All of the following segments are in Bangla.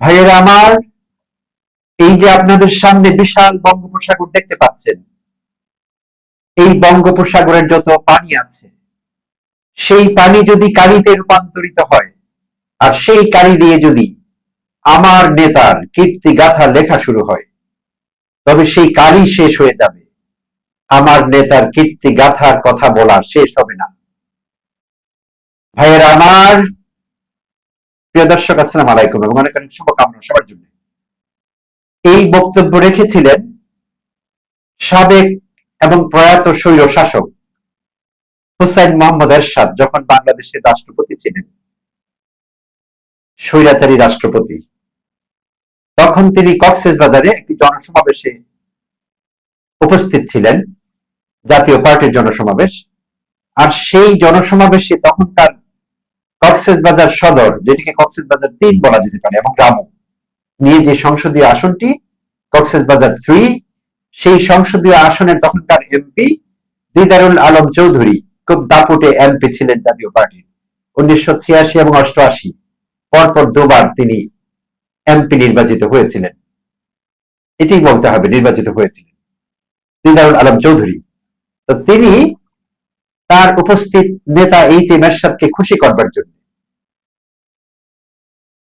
ভাইয়েরা আমার, এই যে আপনাদের সামনে বিশাল বঙ্গোপসাগর দেখতে পাচ্ছেন, এই বঙ্গোপসাগরের যত পানি আছে, সেই পানি যদি কালিতে রূপান্তরিত হয়, আর সেই কালি দিয়ে যদি আমার নেতার কীর্তি গাথা লেখা শুরু হয়, তবে সেই কালি শেষ হয়ে যাবে। আমার নেতার কীর্তি গাথার কথা বলা শেষ হবে না। ভাইয়েরা আমার প্রিয় দর্শক, আসসালাম আলাইকুম এবং অনেক অনেক শুভকামনা সবার জন্য। এই বক্তব্য রেখেছিলেন সাবেক এবং প্রয়াত শাসক হুসাইন মোহাম্মদ এরশাদ যখন বাংলাদেশের রাষ্ট্রপতি ছিলেন, স্বৈরাচারী রাষ্ট্রপতি। তখন তিনি কক্সেস বাজারে একটি জনসমাবেশে উপস্থিত ছিলেন, জাতীয় পার্টির জনসমাবেশ। আর সেই জনসমাবেশে তখনকার কক্সেস বাজার সদর, যেটিকে কক্সেস বাজার তিন বলা যেতে পারে, এবং রামু। নিয়ে যে সংসদীয় আসনটি, কক্সেস বাজার থ্রি সেই সংসদীয় আসনের তখনকার এমপি দিদারুল আলম চৌধুরী খুব দাপুটে এমপি ছিলেন জাতীয় পার্টির। উনিশশো ছিয়াশি এবং অষ্টআশি, পরপর দুবার তিনি এমপি নির্বাচিত হয়েছিলেন। এটি বলতে হবে, নির্বাচিত হয়েছিলেন। দিদারুল আলম চৌধুরী। তো তিনি তার উপস্থিত নেতা এইচ এম এরশাদকে খুশি করবার জন্য।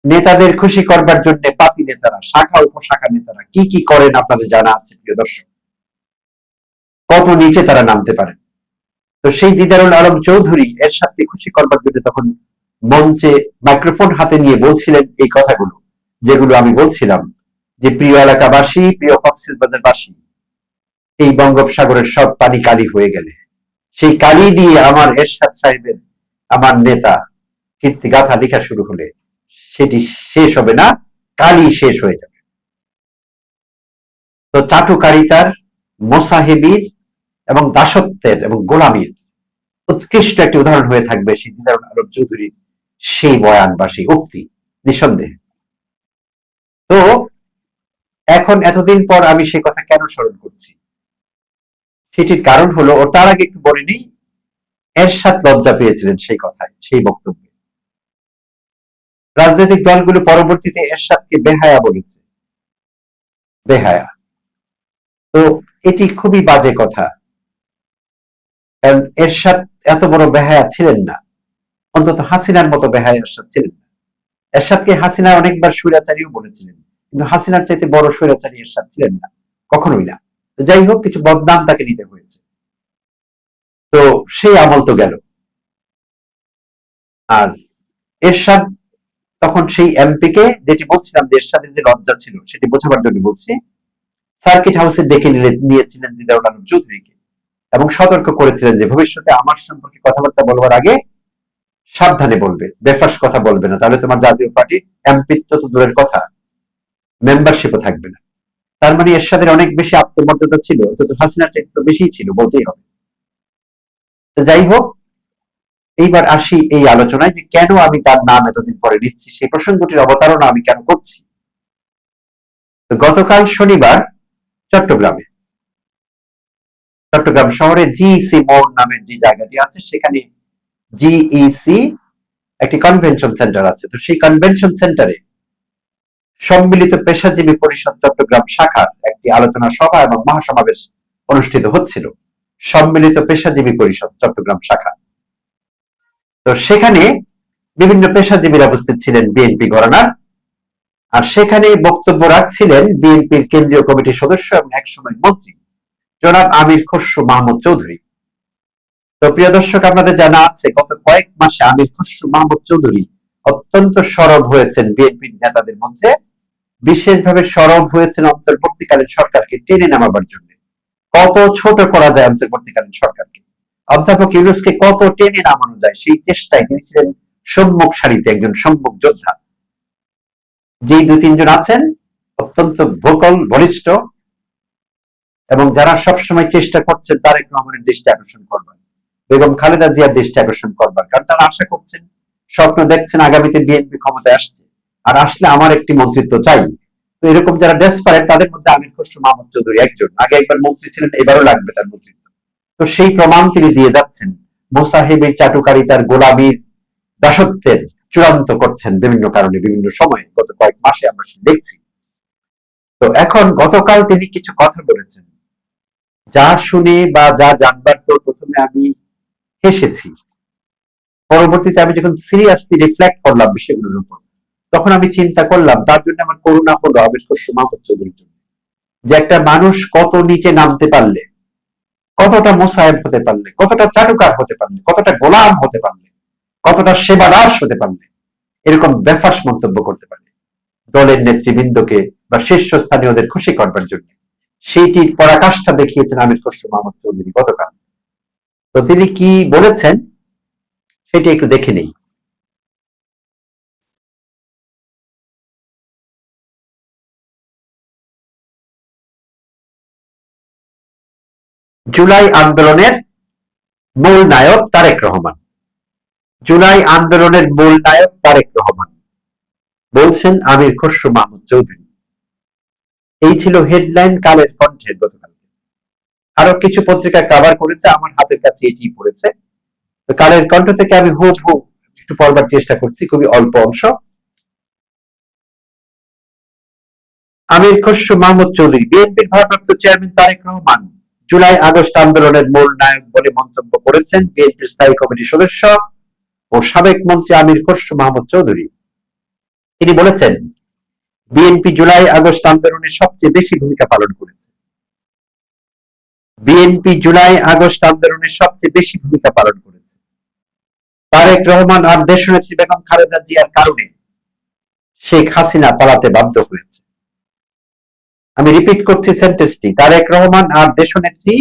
নেতাদের খুশি করবার জন্য পাতি নেতারা, শাখা, উপশাখা নেতারা কি কি করেন আপনাদের জানা আছে, প্রিয় দর্শক? কত নিচে তারা নামতে পারেন। তো সেই দিদারুল আলম চৌধুরী এর সাথে খুশি করবার জন্য তখন মঞ্চে মাইক্রোফোন হাতে নিয়ে বলছিলেন এই কথাগুলো, যেগুলো আমি বলছিলাম, যে প্রিয় এলাকাবাসী, প্রিয় কক্সেস বাজারবাসী এই বঙ্গোপসাগরের সব পানি কালি হয়ে গেলে। সেই কালি দিয়ে আমার এরশাদ সাহেবের আমার নেতা কীর্তিগাথা লেখা শুরু হলে সেটি শেষ হবে না, কালি শেষ হয়ে যাবে। তো চাটুকারিতার, মোসাহেবির এবং দাসত্বের এবং গোলামীর উৎকৃষ্ট একটি উদাহরণ হয়ে থাকবে সেই দিদারুল আলম চৌধুরীর সেই বয়ান বা সেই উক্তি, নিঃসন্দেহে। তো এখন এতদিন পর আমি সে কথা কেন স্মরণ করছি? সেটির কারণ হলো, ও তার আগে একটু বলে নেই, এরশাদ লজ্জা পেয়েছিলেন সেই কথায়, সেই বক্তব্যে। রাজনৈতিক দলগুলো পরবর্তীতে এরশাদকে বেহায়া বলেছে। বেহায়া। তো এটি খুবই বাজে কথা। কারণ এরশাদ এত বড় বেহায়া ছিলেন না। অন্তত হাসিনার মতো বেহায়া এরশাদ ছিলেন না। এরশাদকে হাসিনা অনেকবার স্বৈরাচারীও বলেছিলেন। কিন্তু হাসিনার চাইতে বড় স্বৈরাচারী এরশাদ ছিলেন না। কখনোই না। যাই হোক, কিছু বদনাম তাকে নিতে হয়েছে। তো সেই আমল তো গেল। আর এরশাদ তখন সেই এমপি কে যেটি বলছিলাম যে এরশাদের যে লজ্জা ছিল, সেটি বোঝাবার জন্য বলছি, সার্কিট হাউসে ডেকে নিয়েছিলেন দিদারুল আলম চৌধুরীকে এবং সতর্ক করেছিলেন যে ভবিষ্যতে আমার সম্পর্কে কথাবার্তা বলবার আগে সাবধানে বলবে, বেফাস কথা বলবে না। তাহলে তোমার জাতীয় পার্টির এমপিত্ব তো দূরের কথা মেম্বারশিপও থাকবে না। তার মানে এরশাদের অনেক বেশি আত্মমর্যাদা ছিল অন্তত চাইতে তো বেশি ছিল, বলতেই হবে। তো যাই হোক, এইবার আসি এই আলোচনায় যে কেন আমি তার নাম এতদিন পরে নিচ্ছি, সেই প্রসঙ্গটির অবতারণা আমি কেন করছি। গতকাল শনিবার চট্টগ্রামে, চট্টগ্রাম শহরে জিইসি মোড় নামের যে জায়গাটি আছে, সেখানে জিইসি একটি কনভেনশন সেন্টার আছে। তো সেই কনভেনশন সেন্টারে সম্মিলিত পেশাজীবী পরিষদ চট্টগ্রাম শাখার একটি আলোচনা সভা এবং মহাসমাবেশ অনুষ্ঠিত হচ্ছিল। সম্মিলিত পেশাজীবী পরিষদ চট্টগ্রাম শাখা। তো সেখানে বিভিন্ন পেশাজীবীরা উপস্থিত ছিলেন বিএনপি ঘরানার আর সেখানে বক্তব্য রাখছিলেন বিএনপির কেন্দ্রীয় কমিটির সদস্য এবং একসময় মন্ত্রী জনাব আমির খসরু মাহমুদ চৌধুরী। তো প্রিয় দর্শক, আপনাদের জানা আছে, গত কয়েক মাসে আমির খসরু মাহমুদ চৌধুরী অত্যন্ত সরব হয়েছেন বিএনপির নেতাদের মধ্যে। বিশেষভাবে সরব হয়েছেন অন্তর্বর্তীকালীন সরকারকে টেনে নামাবার জন্য। কত ছোট করা যায় অন্তর্বর্তীকালীন সরকারকে? অধ্যাপক ইউনুসকে কত টেনে নামানো যায় সেই চেষ্টায় তিনি ছিলেন সম্মুখ সারিতে একজন সম্মুখ যোদ্ধা। যেই দুই তিনজন আছেন, অত্যন্ত ভোকল, বলিষ্ঠ, এবং যারা সবসময় চেষ্টা করছেন তারেক রহমানের দৃষ্টি আকর্ষণ করবেন বেগম খালেদা জিয়ার দৃষ্টি আকর্ষণ করবার, কারণ তারা আশা করছেন, স্বপ্ন দেখছেন আগামীতে বিএনপি ক্ষমতায় আসছে আর আসলে আমার একটি মন্ত্রিত্ব চাই। তো এরকম যারা ডেসপারেট তাদের মধ্যে আমির খসরু মাহমুদ চৌধুরী একজন। আগে একবার মন্ত্রী ছিলেন, এবারও লাগবে তার মন্ত্রিত্ব। তো সেই প্রমাণ তিনি দিয়ে যাচ্ছেন। মোসাহেবের চাটুকারিতার গোলামীর দাসত্বের চূড়ান্ত করছেন বিভিন্ন কারণে, বিভিন্ন সময়ে। গত কয়েক মাসে আমরা দেখছি। তো এখন গতকাল তিনি কিছু কথা বলেছেন। যা শুনে বা যা জানবার পর প্রথমে আমি হেসেছি। পরবর্তীতে আমি যখন সিরিয়াসলি রিফ্লেক্ট করলাম বিষয়গুলোর উপর তখন আমি চিন্তা করলাম, তার জন্য আমার করুণা হলো খসরু মাহমুদ চৌধুরীর জন্য। যে একটা মানুষ কত নিচে নামতে পারলে, কতটা মোসাহেব হতে পারলে, কতটা চাটুকার হতে পারলে, কতটা গোলাম হতে পারলে, কতটা সেবাদাস হতে পারলে, এরকম বেফাস মন্তব্য করতে পারলে, দলের নেতৃবৃন্দকে বা শীর্ষস্থানীয়দের খুশি করবার জন্য। সেইটির পরাকাষ্ঠা দেখিয়েছেন আমির খসরু মাহমুদ চৌধুরী গতকাল। তো তিনি কি বলেছেন, সেটি একটু দেখে নেই। জুলাই আন্দোলনের মূল নায়ক তারেক রহমান। জুলাই আন্দোলনের মূল নায়ক তারেক রহমান। বলছেন আমির খসরু মাহমুদ চৌধুরী। এই ছিল হেডলাইন কালের কণ্ঠের গতকাল আরও কিছু পত্রিকা কভার করেছে, আমার হাতের কাছে এটি পড়েছে। তো কালের কণ্ঠ থেকে আমি হু হু একটু পড়বার চেষ্টা করছি, খুবই অল্প অংশ। আমির খসরু মাহমুদ চৌধুরী, বিএনপির ভারপ্রাপ্ত chairman Tarique Rahman. July August আন্দোলনের মূল নায়ক বলে মন্তব্য করেছেন বিএনপির স্থায়ী কমিটির সদস্য ও সাবেক মন্ত্রী আমির খসরু মাহমুদ চৌধুরী। তিনি বলেছেন, বিএনপি জুলাই আগস্ট আন্দোলনে সবচেয়ে বেশি ভূমিকা পালন করেছে। বিএনপি জুলাই আগস্ট আন্দোলনে সবচেয়ে বেশি ভূমিকা পালন করেছে। তারেক রহমান আর দেশনেত্রী বেগম খালেদা জিয়ার কারণে শেখ হাসিনা পালাতে বাধ্য হয়েছে। আমি রিপিট করছি সেন্টেন্সটি তারেক রহমান আর দেশনেত্রী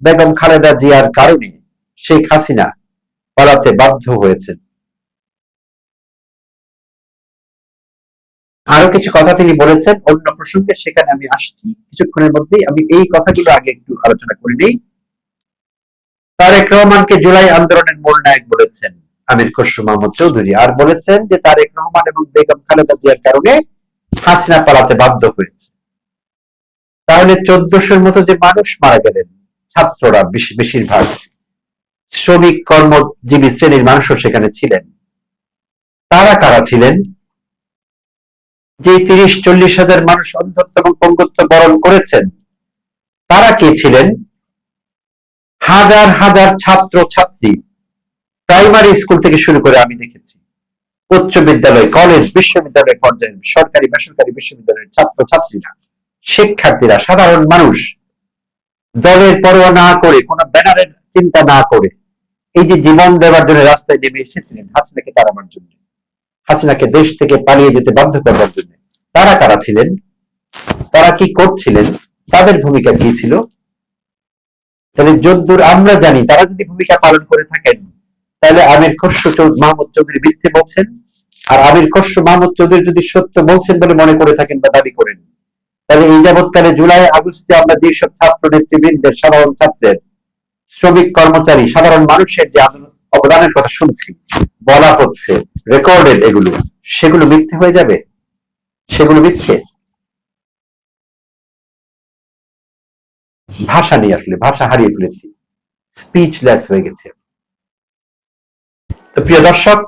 বেগম খালেদা জিয়ার কারণে শেখ হাসিনা পালাতে বাধ্য হয়েছেন। আরও কিছু কথা তিনি বলেছেন, অন্য প্রসঙ্গে সেখানে আমি আসছি। কিছুক্ষণের মধ্যেই আমি এই কথাগুলো আগে একটু আলোচনা করে নেই। তারেক রহমানকে জুলাই আন্দোলনের মূল নায়ক বলেছেন আমির খসরু মাহমুদ চৌধুরী। আর বলেছেন যে তারেক রহমান এবং বেগম খালেদা জিয়ার কারণে হাসিনা পালাতে বাধ্য হয়েছে। তাহলে চোদ্দশোর মতো যে মানুষ মারা গেলেন, ছাত্ররা বেশিরভাগ শ্রমিক, কর্মজীবী শ্রেণির মানুষও সেখানে ছিলেন। তারা কারা ছিলেন? যে তিরিশ, চল্লিশ হাজার মানুষ অন্ধত্ব এবং পঙ্গুত্ব বরণ করেছেন, তারা কে ছিলেন? হাজার হাজার ছাত্র, ছাত্রী। প্রাইমারি স্কুল থেকে শুরু করে আমি দেখেছি। উচ্চ বিদ্যালয়, কলেজ, বিশ্ববিদ্যালয় পর্যায়ে সরকারি, বেসরকারি বিশ্ববিদ্যালয়ের ছাত্র, ছাত্রীরা। শিক্ষার্থীরা, সাধারণ মানুষ, দলের পরোয়া না করে, কোন ব্যানারের চিন্তা না করে, এই যে জীবন দেওয়ার জন্য রাস্তায় নেমে এসেছিলেন হাসিনাকে তাড়াবার জন্য, হাসিনাকে দেশ থেকে পালিয়ে যেতে বাধ্য করবার জন্য, তারা কারা ছিলেন? তারা কি করছিলেন? তাদের ভূমিকা কি ছিল? তাহলে যদ্দূর আমরা জানি, তারা যদি ভূমিকা পালন করে থাকেন, তাহলে আমির খসরু মাহমুদ চৌধুরী মিথ্যে বলছেন, আর আমির খসরু মাহমুদ চৌধুরী যদি সত্য বলছেন বলে মনে করে থাকেন বা দাবি করেন তাহলে এই যাবৎকালে জুলাই, আগস্টে আমরা যেসব ছাত্র নেতৃবৃন্দের সাধারণ ছাত্রের শ্রমিক কর্মচারী, সাধারণ মানুষের যে অবদানের কথা শুনছি, বলা হচ্ছে রেকর্ডেড এগুলো, সেগুলো মিথ্যে হয়ে যাবে? সেগুলো মিথ্যে? ভাষা নিয়ে আসলে, ভাষা হারিয়ে ফেলেছি স্পিচলেস হয়ে গেছে। তো প্রিয় দর্শক,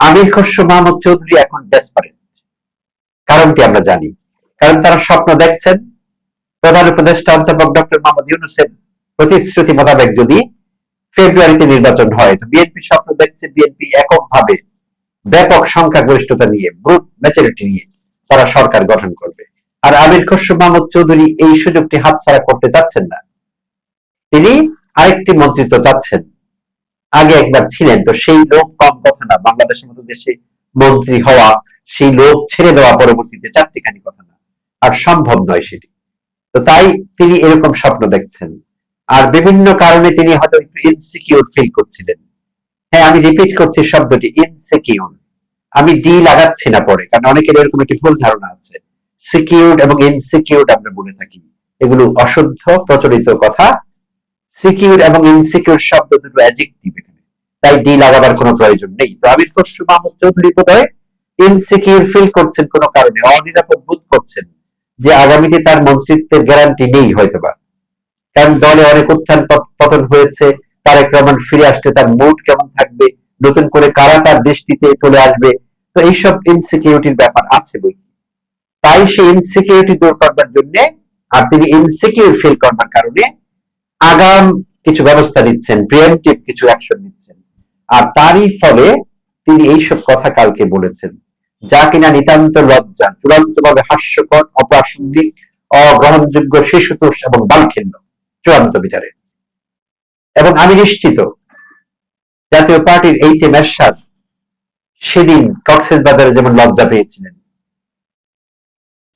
আমির খসরু মাহমুদ চৌধুরী এখন ডেসপারেট কারণটি আমরা জানি। কারণ তারা স্বপ্ন দেখছেন। প্রধান উপদেষ্টা অধ্যাপক ডক্টর মোহাম্মদ ইউনুসের প্রতিশ্রুতি মোতাবেক যদি ফেব্রুয়ারিতে নির্বাচন হয়, তো বিএনপি স্বপ্ন দেখছে বিএনপি এককভাবে ব্যাপক সংখ্যাগরিষ্ঠতা নিয়ে ব্রুট ম্যাচুরিটি নিয়ে তারা সরকার গঠন করবে। আর আমির খসরু মাহমুদ চৌধুরী এই সুযোগটি হাতছাড়া করতে চাচ্ছেন না। তিনি আরেকটি মন্ত্রিত্ব চাচ্ছেন। আগে একবার ছিলেন, তো সেই লোক কম কথা না। বাংলাদেশের মতো দেশে মন্ত্রী হওয়া, সেই লোক ছেড়ে দেওয়া পরবর্তীতে চারটিখানি কথা না। আর সম্ভব নয় সেটি। তো তাই তিনি এরকম স্বপ্ন দেখছেন। আর বিভিন্ন কারণে তিনি হয়তো একটু ইনসিকিউর ফিল করছিলেন। হ্যাঁ আমি রিপিট করছি শব্দটি ইনসিকিউর আমি ডি লাগাচ্ছি না পরে, কারণ অনেকের এরকম একটি ভুল ধারণা আছে। সিকিউরড এবং ইনসিকিউরড আমরা বলে থাকি। এগুলো অশুদ্ধ, প্রচলিত কথা। সিকিউর এবং ইনসিকিউর শব্দ দুটো অ্যাজেক্টিভ এখানে। তাই ডি লাগাবার কোনো প্রয়োজন নেই। তো আমির খসরু মাহমুদ চৌধুরী বোধহয় ইনসিকিউর ফিল করছেন কোনো কারণে, অনিরাপদ বোধ করছেন। যে আগামীতে তার মন্ত্রিত্বের গ্যারান্টি নেই হয়তোবা। কারণ দলে অনেক উত্থান পতন হয়েছে, তারেক রহমান ফিরে আসলে তার মুড কেমন থাকবে, নতুন করে কারা তার দৃষ্টিতে চলে আসবে, তো এইসব ইনসিকিউরিটির ব্যাপার আছে বই। তাই সেই ইনসিকিউরিটি দূর করবার জন্য, আর তিনি ইনসিকিউর ফিল করবার কারণে আগাম কিছু ব্যবস্থা নিচ্ছেন প্রিয়েমটিভ কিছু অ্যাকশন নিচ্ছেন। আর তারই ফলে তিনি এইসব কথা কালকে বলেছেন। যা কিনা নিতান্ত লজ্জা চূড়ান্ত ভাবে হাস্যকর, অপ্রাসঙ্গিক, অগ্রহণযোগ্য শিশুতোষ এবং বালখিন্য চূড়ান্ত বিচারে এবং আমি নিশ্চিত, জাতীয় পার্টির এইচ এম এরশাদ সেদিন কক্সেস বাজারে যেমন লজ্জা পেয়েছিলেন,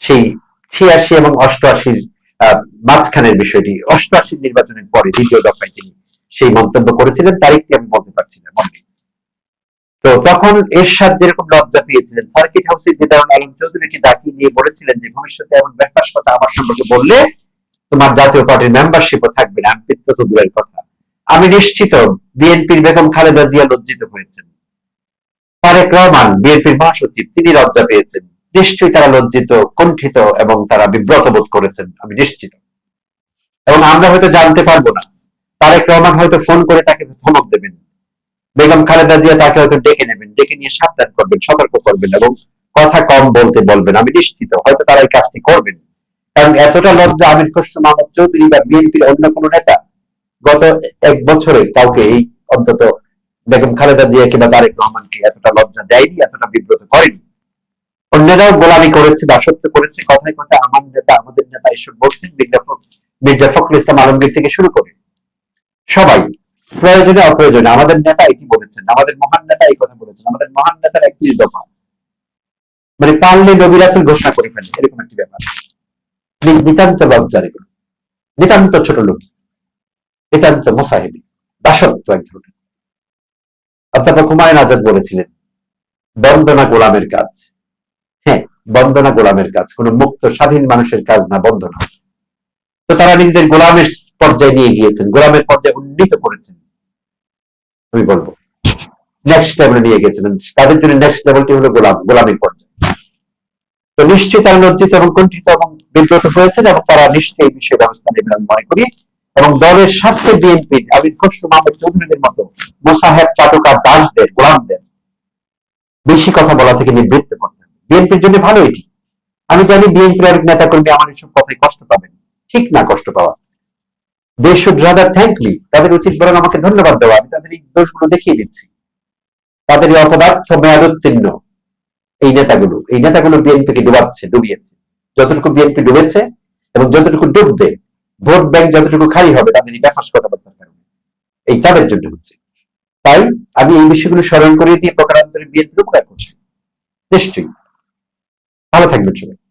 সেই ছিয়াশি এবং অষ্টআশির মাঝখানের বিষয়টি, অষ্টআশির নির্বাচনের পরে দ্বিতীয় দফায় তিনি সেই মন্তব্য করেছিলেন তারিখটি আমি বলতে পারছি না, মনে নেই। তো তখন এরশাদ যেরকম লজ্জা পেয়েছিলেন, সার্কিট হাউসে দিদারুল আলম চৌধুরীকে ডাকিয়ে নিয়ে বলেছিলেন যে, ভবিষ্যতে এমন ব্যাপার কথা আমার সম্পর্কে বললে তোমার জাতীয় পার্টির মেম্বারশিপও থাকবে না। আমি তো দূরের কথা। আমি নিশ্চিত বিএনপির বেগম খালেদা জিয়া লজ্জিত হয়েছেন। তারেক রহমান, বিএনপির মহাসচিব, তিনি লজ্জা পেয়েছেন। নিশ্চয়ই তারা লজ্জিত, কুণ্ঠিত এবং তারা বিব্রত বোধ করেছেন, আমি নিশ্চিত। এবং আমরা হয়তো জানতে পারব না। তারেক রহমান হয়তো ফোন করে তাকে ধমক দেবেন। বেগম খালেদা জিয়া তাকে হয়তো ডেকে নেবেন, ডেকে নিয়ে সাবধান করবেন, সতর্ক করবেন এবং কথা কম বলতে বলবেন। আমি নিশ্চিত, হয়তো তারা এই কাজটি করবেন। কারণ এতটা লজ্জা আমির খসরু মাহমুদ চৌধুরী বা বিএনপির অন্য কোনো নেতা গত এক বছরে কাউকে এই অন্তত বেগম খালেদা জিয়া কিংবা তারেক রহমানকে এতটা লজ্জা দেয়নি, এতটা বিব্রত করেনি। অন্যরাও গোলামি করেছে দাসত্ব করেছে, কথায় কথায় আমার নেতা, আমাদের নেতা এসব বলছেন, মির্জা ফখরুল ইসলাম আলমগীর থেকে শুরু করে সবাই। প্রয়োজনে অপ্রয়োজনে আমাদের নেতা এটি বলেছেন, আমাদের মহান নেতা এই কথা বলেছেন, আমাদের মহান নেতার একত্রিশ দফা। মানে পারলে নবী রাসুল ঘোষণা করে ফেলে এরকম একটি ব্যাপার। নিতান্ত লজ্জার এগুলো নিতান্ত ছোট লোক। নিতান্ত মোসাহেবি, দাসত্ব এক ধরনের। অধ্যাপক হুমায়ুন আজাদ বলেছিলেন, বন্দনা গোলামের কাজ। হ্যাঁ বন্দনা গোলামের কাজ, কোন মুক্ত স্বাধীন মানুষের কাজ না, বন্দনা। তো তারা নিজেদের গোলামের পর্যায়ে নিয়ে গিয়েছেন, গোলামের পর্যায়ে উন্নীত করেছেন। আমি বলব। নেক্সট লেভেলে নিয়ে গেছিলেন। তাদের জন্য নেক্সট লেভেলটি হলো গোলাম গোলামের পর্যায়ে তো নিশ্চয়ই তারা লজ্জিত এবং কুণ্ঠিত এবং বিব্রত হয়েছেন এবং তারা নিশ্চয়ই এই বিষয়ে ব্যবস্থা নেবেন আমি মনে করি। এবং দলের স্বার্থে বিএনপি আমির খসরু মাহমুদ চৌধুরীদের মতো মোসাহেব চাটুকার দাসদের, গোলামদের বেশি কথা বলা থেকে নিবৃত্ত করতে বিএনপির জন্য ভালো এটি। আমি জানি বিএনপির নেতা কর্মী আমার এসব কথায় কষ্ট পাবেন। ঠিক না কষ্ট পাওয়া দে শুড রাদার থ্যাংক তাদের উচিত বরং আমাকে ধন্যবাদ দেওয়া। আমি তাদের এই দোষগুলো দেখিয়ে দিচ্ছি। তাদের এই অপদার্থ মেয়াদোত্তীর্ণ এই নেতাগুলো। এই নেতাগুলো বিএনপিকে ডুবাচ্ছে, ডুবিয়েছে। যতটুকু বিএনপি ডুবেছে এবং যতটুকু ডুববে, ভোট ব্যাংক যতটুকু খালি হবে, তাদের এই ব্যাপার কথাবার্তার কারণে। এই তাদের জন্য হচ্ছে। তাই আমি এই বিষয়গুলো স্মরণ করিয়ে দিয়ে প্রকারান্তরে বিএনপির উপকার করছি। নিশ্চয়ই। ভালো থাকবেন সবাই।